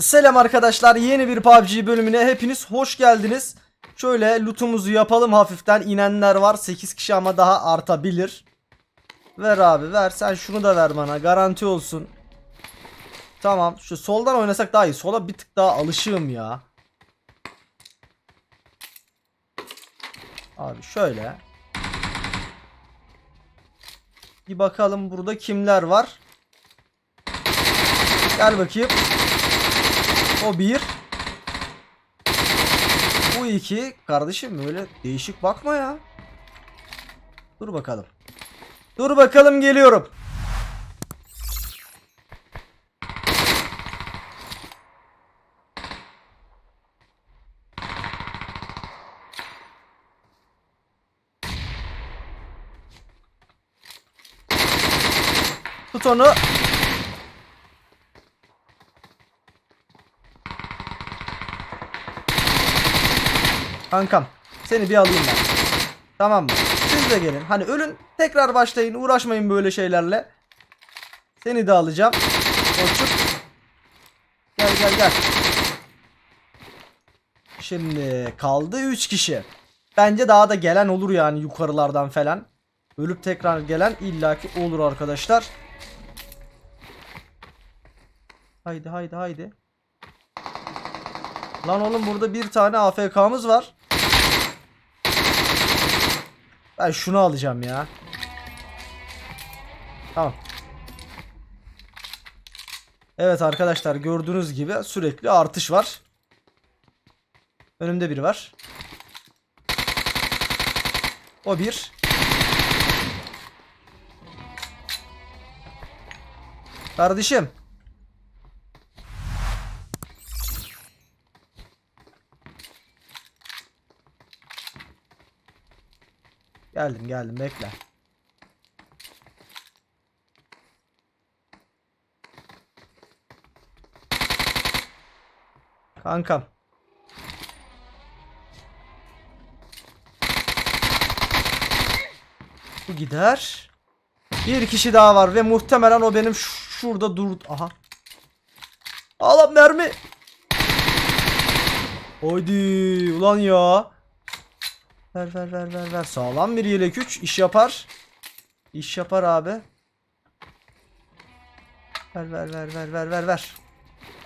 Selam arkadaşlar yeni bir PUBG bölümüne hepiniz hoş geldiniz. Şöyle lootumuzu yapalım hafiften inenler var 8 kişi ama daha artabilir. Ver abi ver sen şunu da ver bana garanti olsun. Tamam şu soldan oynasak daha iyi sola bir tık daha alışığım ya. Abi şöyle. Bir bakalım burada kimler var. Gel bakayım. O bir. Bu iki. Kardeşim böyle değişik bakma ya. Dur bakalım. Dur bakalım geliyorum. Tut onu. Kankam seni bir alayım ben. Tamam mı? Siz de gelin. Hani ölün tekrar başlayın. Uğraşmayın böyle şeylerle. Seni de alacağım. Koçum. Gel gel gel. Şimdi kaldı 3 kişi. Bence daha da gelen olur yani yukarılardan falan. Ölüp tekrar gelen illaki olur arkadaşlar. Haydi haydi haydi. Lan oğlum burada bir tane AFK'mız var. Ben şunu alacağım ya. Tamam. Evet arkadaşlar gördüğünüz gibi sürekli artış var. Önümde biri var. O bir. Kardeşim. Geldim geldim bekle. Kankam. Bu gider. Bir kişi daha var ve muhtemelen o benim şurada dur. Aha. Alan mermi. Haydi ulan ya. Ver ver ver ver ver. Sağlam bir yelek 3 iş yapar. İş yapar abi. Ver ver ver ver ver ver ver.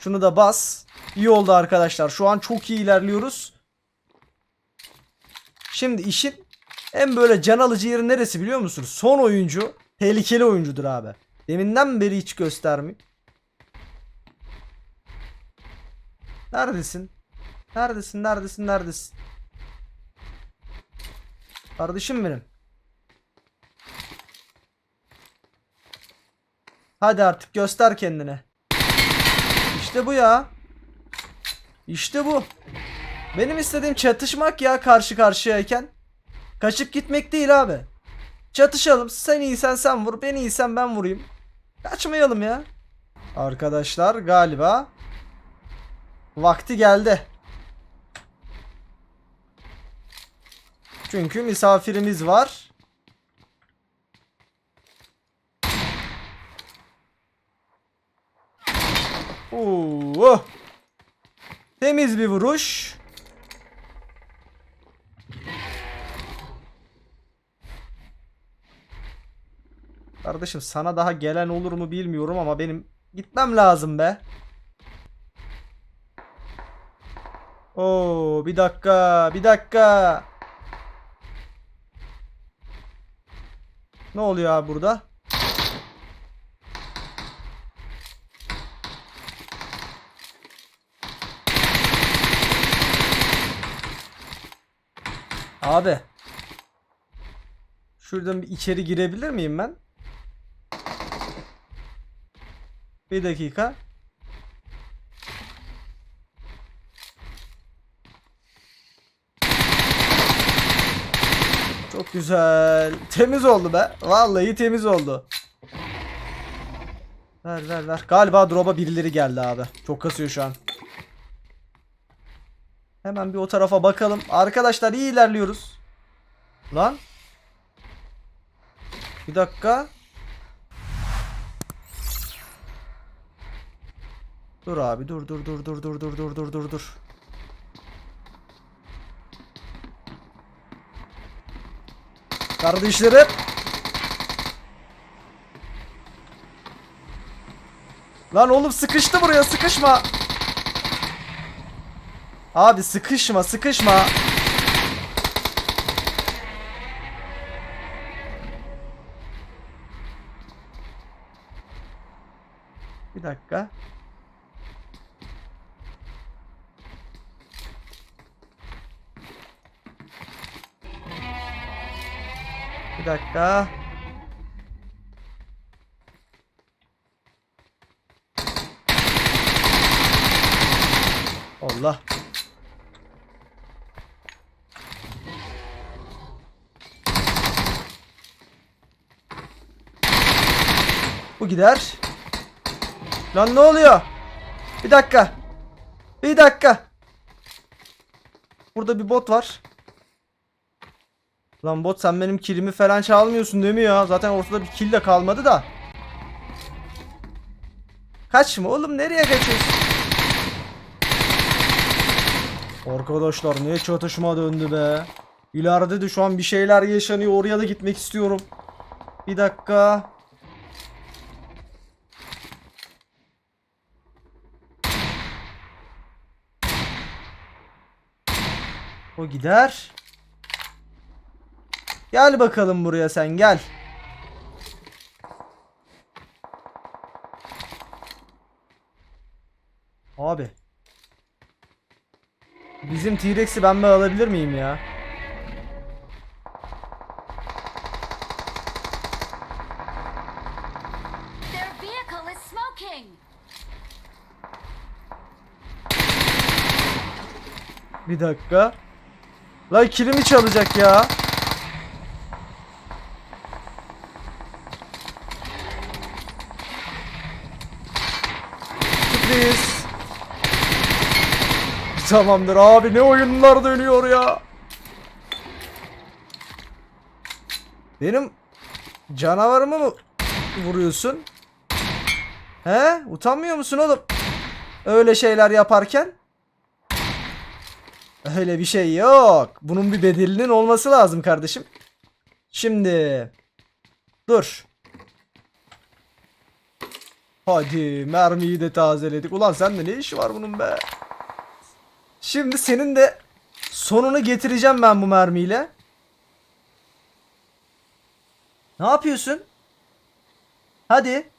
Şunu da bas. İyi oldu arkadaşlar. Şu an çok iyi ilerliyoruz. Şimdi işin en böyle can alıcı yeri neresi biliyor musunuz? Son oyuncu tehlikeli oyuncudur abi. Deminden beri hiç göstermiyor. Neredesin? Neredesin? Neredesin? Neredesin? Kardeşim benim. Hadi artık göster kendini. İşte bu ya. İşte bu. Benim istediğim çatışmak ya karşı karşıyayken. Kaçıp gitmek değil abi. Çatışalım. Sen iyisen sen vur. Ben iyisen ben vurayım. Kaçmayalım ya. Arkadaşlar galiba vakti geldi. Çünkü misafirimiz var. Oo. Temiz bir vuruş. Kardeşim sana daha gelen olur mu bilmiyorum ama benim gitmem lazım be. Oo bir dakika bir dakika. Ne oluyor abi burada? Abi. Şuradan bir içeri girebilir miyim ben? Bir dakika. Çok güzel. Temiz oldu be. Vallahi temiz oldu. Ver ver ver. Galiba drop'a birileri geldi abi. Çok kasıyor şu an. Hemen bir o tarafa bakalım. Arkadaşlar iyi ilerliyoruz. Lan. Bir dakika. Dur abi dur dur dur dur dur dur dur dur dur dur. Kardeşlerim. Lan oğlum sıkıştı buraya sıkışma. Abi sıkışma sıkışma. Bir dakika. Bir dakika. Allah. Bu gider. Lan ne oluyor? Bir dakika. Bir dakika. Burada bir bot var. Lan bot sen benim kilimi falan çalmıyorsun değil mi ya? Zaten ortada bir kill de kalmadı da. Kaçma oğlum nereye kaçıyorsun? Arkadaşlar niye çatışma döndü be? İleride de şu an bir şeyler yaşanıyor. Oraya da gitmek istiyorum. Bir dakika. O gider. Gel bakalım buraya sen gel. Abi. Bizim T-Rex'i ben bir alabilir miyim ya? Bir dakika. Lan kilimi çalacak ya. Tamamdır abi ne oyunlar dönüyor ya. Benim canavarımı mı vuruyorsun? He? Utanmıyor musun oğlum? Öyle şeyler yaparken? Öyle bir şey yok. Bunun bir bedelinin olması lazım kardeşim. Şimdi. Dur. Hadi mermiyi de tazeledik. Ulan sende ne işi var bunun be? Şimdi senin de sonunu getireceğim ben bu mermiyle. Ne yapıyorsun? Hadi.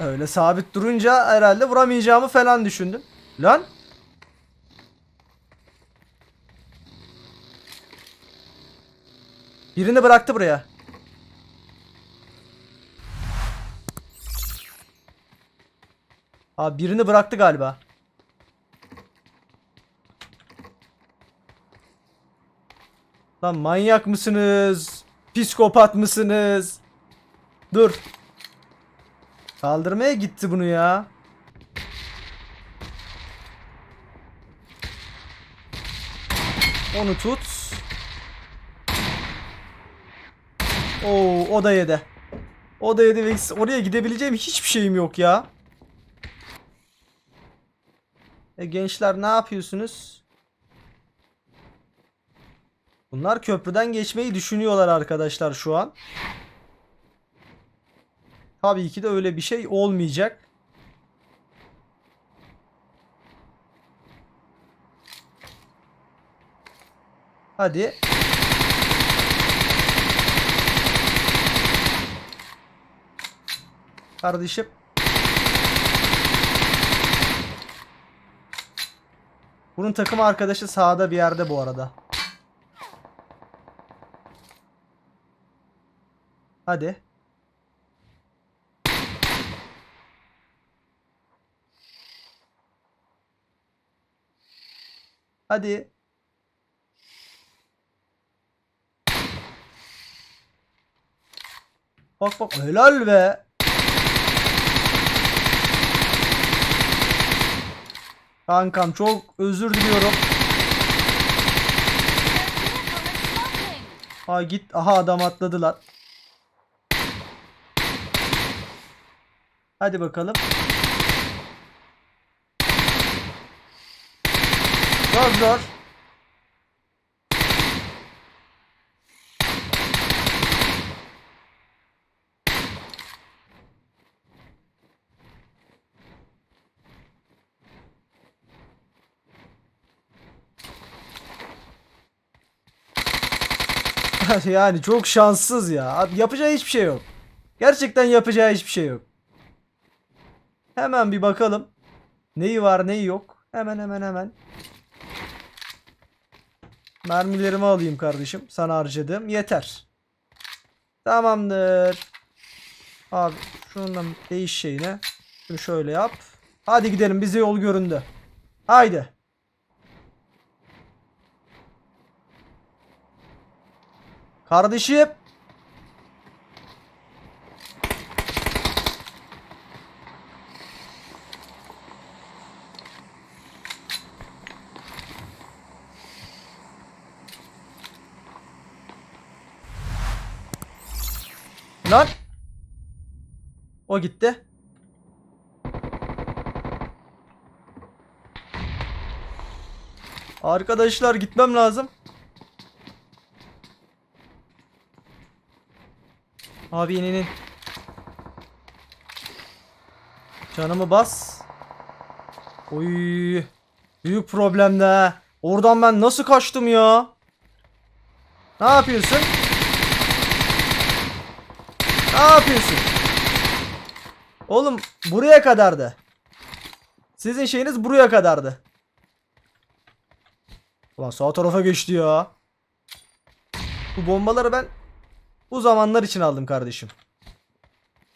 Öyle sabit durunca herhalde vuramayacağımı falan düşündüm. Lan. Birini bıraktı buraya. Abi birini bıraktı galiba. Lan manyak mısınız? Psikopat mısınız? Dur. Kaldırmaya gitti bunu ya. Onu tut. Oo, o da yedi. O da yedi ve oraya gidebileceğim hiçbir şeyim yok ya. E gençler ne yapıyorsunuz? Bunlar köprüden geçmeyi düşünüyorlar arkadaşlar şu an. Tabii ki de öyle bir şey olmayacak. Hadi. Kardeşim. Bunun takım arkadaşı sağda bir yerde bu arada. Hadi. Hadi. Bak bak helal be. Kankam çok özür diliyorum. Ha git. Aha adam atladılar. Hadi bakalım. Zor zor. Yani çok şanssız ya. Abi yapacağı hiçbir şey yok. Gerçekten yapacağı hiçbir şey yok. Hemen bir bakalım. Neyi var neyi yok. Hemen hemen hemen. Mermilerimi alayım kardeşim. Sana harcadım. Yeter. Tamamdır. Abi şundan değiş şeyine. Şunu şöyle yap. Hadi gidelim bize yol göründü. Haydi. Kardeşim. Lan. O gitti. Arkadaşlar gitmem lazım. Abi in in. Canımı bas. Oy. Büyük problemde. Oradan ben nasıl kaçtım ya? Ne yapıyorsun? Ne yapıyorsun? Oğlum buraya kadardı. Sizin şeyiniz buraya kadardı. Ulan sağ tarafa geçti ya. Bu bombaları ben bu zamanlar için aldım kardeşim.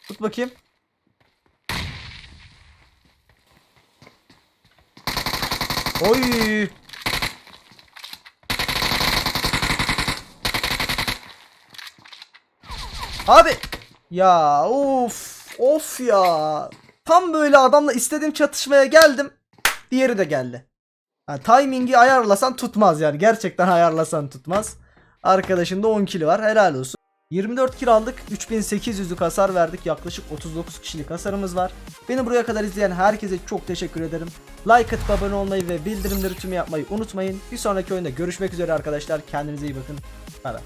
Tut bakayım. Oy. Abi ya of of ya. Tam böyle adamla istediğim çatışmaya geldim. Diğeri de geldi. Ha, timingi ayarlasan tutmaz yani. Gerçekten ayarlasan tutmaz. Arkadaşında 10 kili var. Helal olsun. 24 kill aldık. 3800'lük hasar verdik. Yaklaşık 39 kişilik hasarımız var. Beni buraya kadar izleyen herkese çok teşekkür ederim. Like atıp abone olmayı ve bildirimleri tüm yapmayı unutmayın. Bir sonraki oyunda görüşmek üzere arkadaşlar. Kendinize iyi bakın. Bay bay.